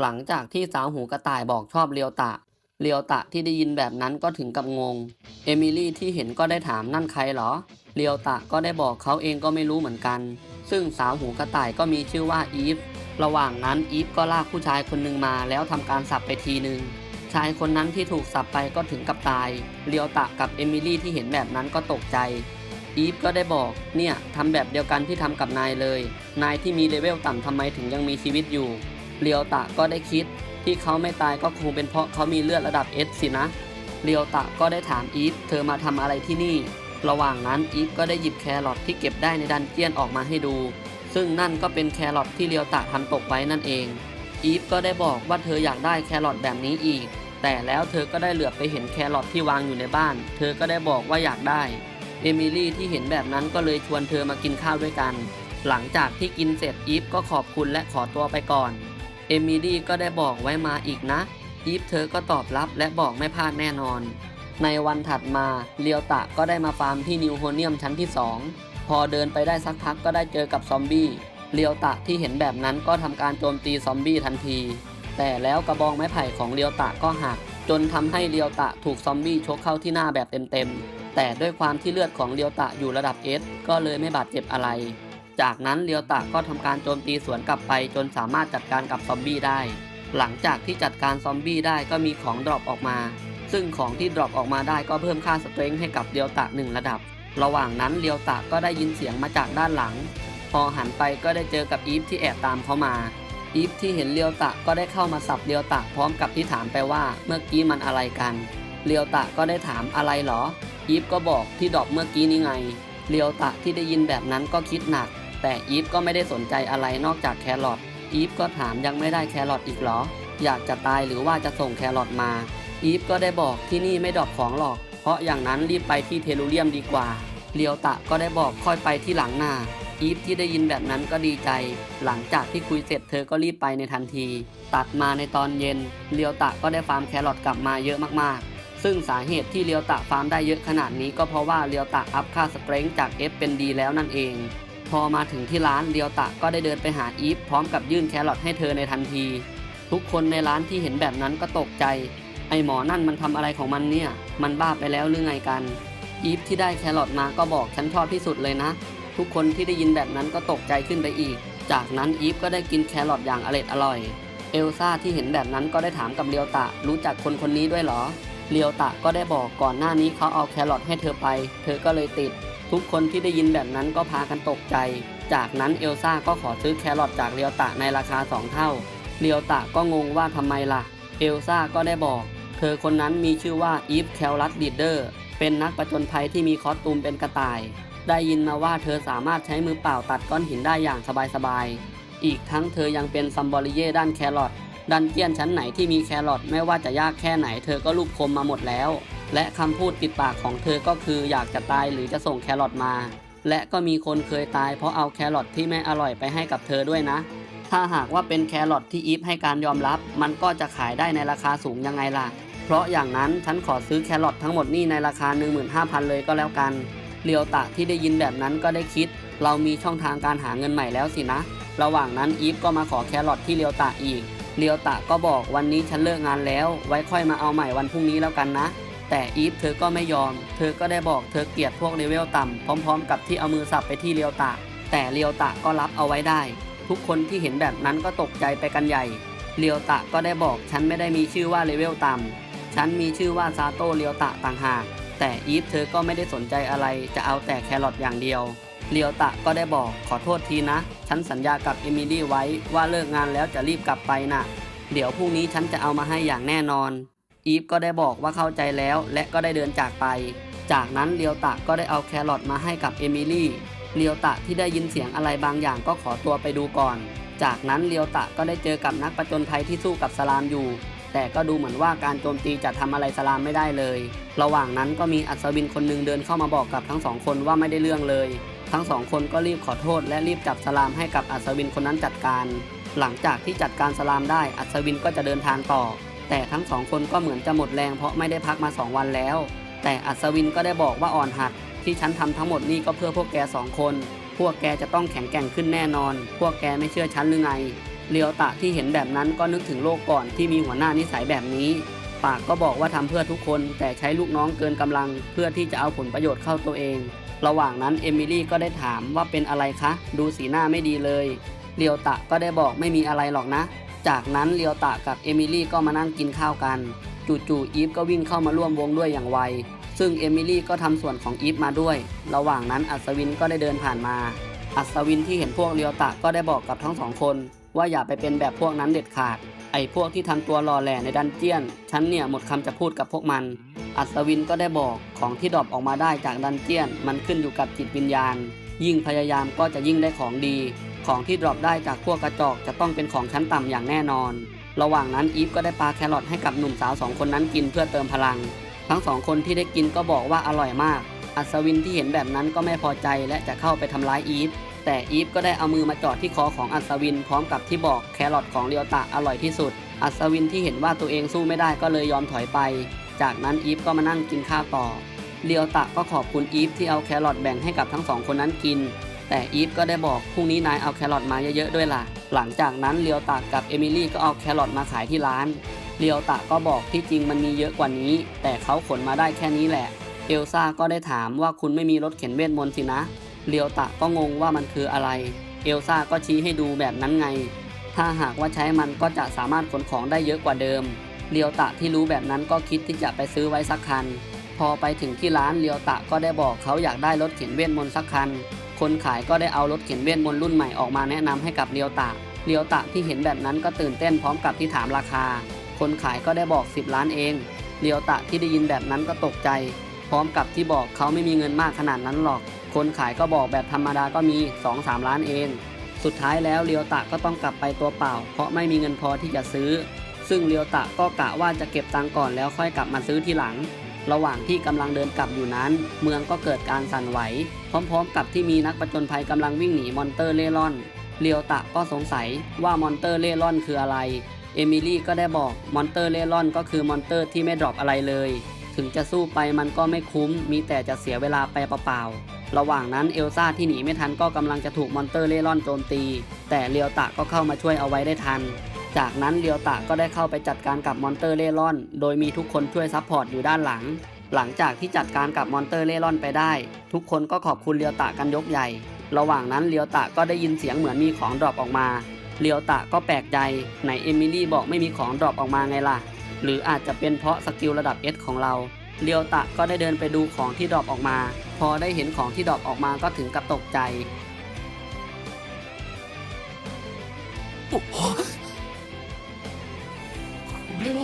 หลังจากที่สาวหูกระต่ายบอกชอบเลียวตะ เลียวตะที่ได้ยินแบบนั้นก็ถึงกับงง เอมิลี่ที่เห็นก็ได้ถามนั่นใครเหรอ เลียวตะก็ได้บอกเขาเองก็ไม่รู้เหมือนกัน ซึ่งสาวหูกระต่ายก็มีชื่อว่าอีฟ ระหว่างนั้นอีฟก็ลากผู้ชายคนหนึ่งมาแล้วทำการสับไปทีหนึ่งชายคนนั้นที่ถูกสับไปก็ถึงกับตาย เลียวตะกับเอมิลี่ที่เห็นแบบนั้นก็ตกใจ อีฟก็ได้บอก เนี่ยทำแบบเดียวกันที่ทำกับนายเลย นายที่มีเลเวลต่ำทำไมถึงยังมีชีวิตอยู่ เลียวตะก็ได้คิด ที่เขาไม่ตายก็คงเป็นเพราะเขามีเลือดระดับ S สินะเลียวตะก็ได้ถามอีฟเธอมาทำอะไรที่นี่ ระหว่างนั้นอีฟก็ได้หยิบแครอทที่เก็บได้ในดันเจียนออกมาให้ดู ซึ่งนั่นก็เป็นแครอทที่เลียวตะทำตกไว้นั่นเอง อีฟก็ได้บอกว่าเธออยากได้แครอทแบบนี้อีก แต่แล้วเธอก็ได้เหลือบไปเห็นแครอทที่วางอยู่ในบ้าน เธอก็ได้บอกว่าอยากได้ เอมิลี่ที่เห็นแบบนั้นก็เลยชวนเธอมากินข้าวด้วยกัน หลังจากที่กินเสร็จอีฟก็ขอบคุณและขอตัวไปก่อน เอมิลี่ก็ได้บอกไว้มาอีกนะอีฟเธอก็ตอบรับและบอกไม่พลาดแน่นอน ในวันถัดมาเลียวตะก็ได้มาฟาร์มที่นิวโฮเนียมชั้นที่ 2 พอเดินไปได้สักพักก็ได้เจอกับซอมบี้เลียวตะที่เห็นแบบนั้นก็ทำการโจมตีซอมบี้ทันที แต่แล้วกระบองไม้ไผ่ของเลียวตะก็หัก จนทำให้เลียวตะถูกซอมบี้ชกเข้าที่หน้าแบบเต็มๆแต่ด้วยความที่เลือดของเลียวตะอยู่ระดับ S ก็เลยไม่บาดเจ็บอะไร จากนั้นเลียวตะก็ทำการโจมตีสวนกลับไป จนสามารถจัดการกับซอมบี้ได้ หลังจากที่จัดการซอมบี้ได้ก็มีของดรอปออกมา ซึ่งของที่ดรอปออกมาได้ก็เพิ่มค่าสเตรนท์ให้กับเลียวตะหนึ่งระดับ ระหว่างนั้นเลียวตะก็ได้ยินเสียงมาจากด้านหลัง พอหันไปก็ได้เจอกับอีฟที่แอบตามเขามา อีฟที่เห็นเลียวตะก็ได้เข้ามาสับเลียวตะพร้อมกับที่ถามไปว่าเมื่อกี้มันอะไรกันเลียวตะก็ได้ถามอะไรเหรออีฟก็บอกที่ดรอปเมื่อกี้นี้ไงเลียวตะที่ได้ยินแบบนั้นก็คิดหนัก แต่อีฟก็ไม่ได้สนใจอะไรนอกจากแครอทอีฟก็ถามยังไม่ได้แครอทอีกเหรอ อยากจะตายหรือว่าจะส่งแครอทมา อีฟก็ได้บอกที่นี่ไม่ดอปของหรอก เพราะอย่างนั้นรีบไปที่เทลูเรียมดีกว่าเลียวตะก็ได้บอกค่อยไปที่หลังหน้า อีฟที่ได้ยินแบบนั้นก็ดีใจ หลังจากที่คุยเสร็จเธอก็รีบไปในทันที ตัดมาในตอนเย็นเลียวตะก็ได้ฟาร์มแครอทกลับมาเยอะมากๆ ซึ่งสาเหตุที่เลียวตะฟาร์มได้เยอะขนาดนี้ก็เพราะว่าเลียวตะอัพค่าสเตรนจ์จาก F เป็น D แล้วนั่นเอง พอมาถึงที่ร้านเลียวตะก็ได้เดินไปหาอีฟพร้อมกับยื่นแครอทให้เธอในทันที ทุกคนในร้านที่เห็นแบบนั้นก็ตกใจ ไอหมอนั่นมันทำอะไรของมันเนี่ย มันบ้าไปแล้วหรือไงกัน อีฟที่ได้แครอทมาก็บอกฉันชอบที่สุดเลยนะ ทุกคนที่ได้ยินแบบนั้นก็ตกใจขึ้นไปอีก จากนั้นอีฟก็ได้กินแครอทอย่างอร็ดอร่อย เอลซ่าที่เห็นแบบนั้นก็ได้ถามกับเลียวตะ รู้จักคนคนนี้ด้วยเหรอเลียวตะก็ได้บอกก่อนหน้านี้เขาเอาแครอทให้เธอไป เธอก็เลยติด ทุกคนที่ได้ยินแบบนั้นก็พากันตกใจ จากนั้นเอลซ่าก็ขอซื้อแครอทจากเลียวตะในราคาสองเท่าเลียวตะก็งงว่าทำไมล่ะ เอลซ่าก็ได้บอก เธอคนนั้นมีชื่อว่าอีฟแคลรัสลีเดอร์ เป็นนักประจนภัยที่มีคอสตูมเป็นกระต่าย ได้ยินมาว่าเธอสามารถใช้มือเปล่าตัดก้อนหินได้อย่างสบายๆ อีกทั้งเธอยังเป็นซัมบอริเย่ด้านแครอทดันเจียนชั้นไหนที่มีแครอทไม่ว่าจะยากแค่ไหนเธอก็รูปคมมาหมดแล้ว และคำพูดติดปากของเธอก็คืออยากจะตายหรือจะส่งแครอทมา และก็มีคนเคยตายเพราะเอาแครอทที่ไม่อร่อยไปให้กับเธอด้วยนะ ถ้าหากว่าเป็นแครอทที่อีฟให้การยอมรับ มันก็จะขายได้ในราคาสูงยังไงล่ะ เพราะอย่างนั้นฉันขอซื้อแครอททั้งหมดนี่ในราคา 15,000 เลยก็แล้วกันเลียวตะที่ได้ยินแบบนั้นก็ได้คิด เรามีช่องทางการหาเงินใหม่แล้วสินะ ระหว่างนั้นอีฟก็มาขอแครอทที่เลียวตะอีกเลียวตะก็บอกวันนี้ฉันเลิกงานแล้ว ไว้ค่อยมาเอาใหม่วันพรุ่งนี้แล้วกันนะ แต่อีฟเธอก็ไม่ยอม เธอก็ได้บอกเธอเกลียดพวกเลเวลต่ำพร้อมๆ กับที่เอามือสับไปที่เลียวตะ แต่เลียวตะก็รับเอาไว้ได้ ทุกคนที่เห็นแบบนั้นก็ตกใจไปกันใหญ่ เลียวตะก็ได้บอกฉันไม่ได้มีชื่อว่าเลเวลต่ำฉันมีชื่อว่าซาโตเลียวตะต่างหาก แต่อีฟเธอก็ไม่ได้สนใจอะไร จะเอาแต่แครอทอย่างเดียว เลียวตะก็ได้บอกขอโทษทีนะ ฉันสัญญากับเอมิลี่ไว้ว่าเลิกงานแล้วจะรีบกลับไปน่ะ เดี๋ยวพรุ่งนี้ฉันจะเอามาให้อย่างแน่นอน อีฟก็ได้บอกว่าเข้าใจแล้ว และก็ได้เดินจากไป จากนั้นเลียวตะก็ได้เอาแครอทมาให้กับเอมิลี่เลียวตะที่ได้ยินเสียงอะไรบางอย่างก็ขอตัวไปดูก่อน จากนั้นเลียวตะก็ได้เจอกับนักประจนภัยที่สู้กับสลามอยู่ แต่ก็ดูเหมือนว่าการโจมตีจะทำอะไรสลามไม่ได้เลย ระหว่างนั้นก็มีอัศวินคนหนึ่งเดินเข้ามาบอกกับทั้งสองคนว่าไม่ได้เรื่องเลย ทั้งสองคนก็รีบขอโทษ และรีบจับสลามให้กับอัศวินคนนั้นจัดการ หลังจากที่จัดการสลามได้อัศวินก็จะเดินทางต่อ แต่ทั้งสองคนก็เหมือนจะหมดแรงเพราะไม่ได้พักมาสองวันแล้ว แต่อัศวินก็ได้บอกว่าอ่อนหัด ที่ฉันทำทั้งหมดนี่ก็เพื่อพวกแกสองคน พวกแกจะต้องแข็งแกร่งขึ้นแน่นอน พวกแกไม่เชื่อฉันหรือไงเรียวตะที่เห็นแบบนั้นก็นึกถึงโลกก่อนที่มีหัวหน้านิสัยแบบนี้ ปากก็บอกว่าทำเพื่อทุกคนแต่ใช้ลูกน้องเกินกำลัง เพื่อที่จะเอาผลประโยชน์เข้าตัวเอง ระหว่างนั้นเอมิลี่ก็ได้ถามว่าเป็นอะไรคะ ดูสีหน้าไม่ดีเลยเรียวตะก็ได้บอกไม่มีอะไรหรอกนะ จากนั้นเรียวตะกับเอมิลี่ก็มานั่งกินข้าวกัน จู่ๆอีฟก็วิ่งเข้ามาร่วมวงด้วยอย่างไว ซึ่งเอมิลี่ก็ทำส่วนของอีฟมาด้วย ระหว่างนั้นอัศวินก็ได้เดินผ่านมา อัศวินที่เห็นพวกเรียวตะก็ได้บอกกับทั้งสองคน ว่าอย่าไปเป็นแบบพวกนั้นเด็ดขาด ไอ้พวกที่ทำตัวหล่อแหล่ในดันเจียน ฉันเนี่ยหมดคำจะพูดกับพวกมัน อัศวินก็ได้บอกของที่ดรอปออกมาได้จากดันเจียน มันขึ้นอยู่กับจิตวิญญาณ ยิ่งพยายามก็จะยิ่งได้ของดี ของที่ดรอปได้จากพวกกระจอกจะต้องเป็นของชั้นต่ำอย่างแน่นอน ระหว่างนั้นอีฟก็ได้ปลาแครอทให้กับหนุ่มสาวสองคนนั้นกินเพื่อเติมพลัง ทั้งสองคนที่ได้กินก็บอกว่าอร่อยมาก อัศวินที่เห็นแบบนั้นก็ไม่พอใจและจะเข้าไปทำร้ายอีฟ แต่อีฟก็ได้เอามือมาจอดที่คอของอัศวินพร้อมกับที่บอกแครอทของเรียวตะอร่อยที่สุด อัศวินที่เห็นว่าตัวเองสู้ไม่ได้ก็เลยยอมถอยไป จากนั้นอีฟก็มานั่งกินข้าวต่อเรียวตะก็ขอบคุณอีฟที่เอาแครอทแบ่งให้กับทั้งสองคนนั้นกิน แต่อีฟก็ได้บอกพรุ่งนี้นายเอาแครอทมาเยอะๆด้วยล่ะ หลังจากนั้นเรียวตะกับเอมิลี่ก็เอาแครอทมาขายที่ร้านเรียวตะก็บอกที่จริงมันมีเยอะกว่านี้ แต่เขาขนมาได้แค่นี้แหละ เอลซ่าก็ได้ถามว่าคุณไม่มีรถเข็นเวทมนต์สินะเรียวตะก็งงว่ามันคืออะไร เอลซ่าก็ชี้ให้ดูแบบนั้นไง ถ้าหากว่าใช้มันก็จะสามารถขนของได้เยอะกว่าเดิมเรียวตะที่รู้แบบนั้นก็คิดที่จะไปซื้อไว้สักคัน พอไปถึงที่ร้านเรียวตะก็ได้บอกเขาอยากได้รถเข็นเวทมนต์สักคัน คนขายก็ได้เอารถเข็นเวทมนต์รุ่นใหม่ออกมาแนะนำให้กับเรียวตะเรียวตะที่เห็นแบบนั้นก็ตื่นเต้นพร้อมกับที่ถามราคา คนขายก็ได้บอก 10 ล้านเองเรียวตะที่ได้ยินแบบนั้นก็ตกใจ พร้อมกับที่บอกเขาไม่มีเงินมากขนาดนั้นหรอก คนขายก็บอกแบบธรรมดาก็มี 2-3 ล้านเอง สุดท้ายแล้วเรียวตะก็ต้องกลับไปตัวเปล่า เพราะไม่มีเงินพอที่จะซื้อ ซึ่งเรียวตะก็กะว่าจะเก็บตังก่อนแล้วค่อยกลับมาซื้อทีหลัง ระหว่างที่กำลังเดินกลับอยู่นั้น เมืองก็เกิดการสั่นไหว พร้อมๆ กับที่มีนักประจนภัยกำลังวิ่งหนีมอนเตอร์เล่ร่อนเรียวตะก็สงสัยว่ามอนเตอร์เล่ร่อนคืออะไร เอมิลี่ก็ได้บอกมอนเตอร์เล่ร่อนก็คือมอนเตอร์ที่ไม่ดรอปอะไรเลย ถึงจะสู้ไปมันก็ไม่คุ้ม มีแต่จะเสียเวลาไปเปล่าๆ ระหว่างนั้นเอลซ่าที่หนีไม่ทันก็กำลังจะถูกมอนเตอร์เล่ร่อนโจมตี แต่เรียวตะก็เข้ามาช่วยเอาไว้ได้ทัน จากนั้นเรียวตะก็ได้เข้าไปจัดการกับมอนเตอร์เล่ร่อน โดยมีทุกคนช่วยซัพพอร์ตอยู่ด้านหลัง หลังจากที่จัดการกับมอนเตอร์เล่ร่อนไปได้ ทุกคนก็ขอบคุณเรียวตะกันยกใหญ่ ระหว่างนั้นเรียวตะก็ได้ยินเสียงเหมือนมีของดรอปออกมาเรียวตะก็แปลกใจไหนเอมิลี่บอกไม่มีของดรอปออกมาไงล่ะ หรืออาจจะเป็นเพราะสกิลระดับ S ของเราเรียวตะก็ได้เดินไปดูของที่ดรอปออกมา พอได้เห็นของที่ดรอปออกมาก็ถึงกับตกใจ で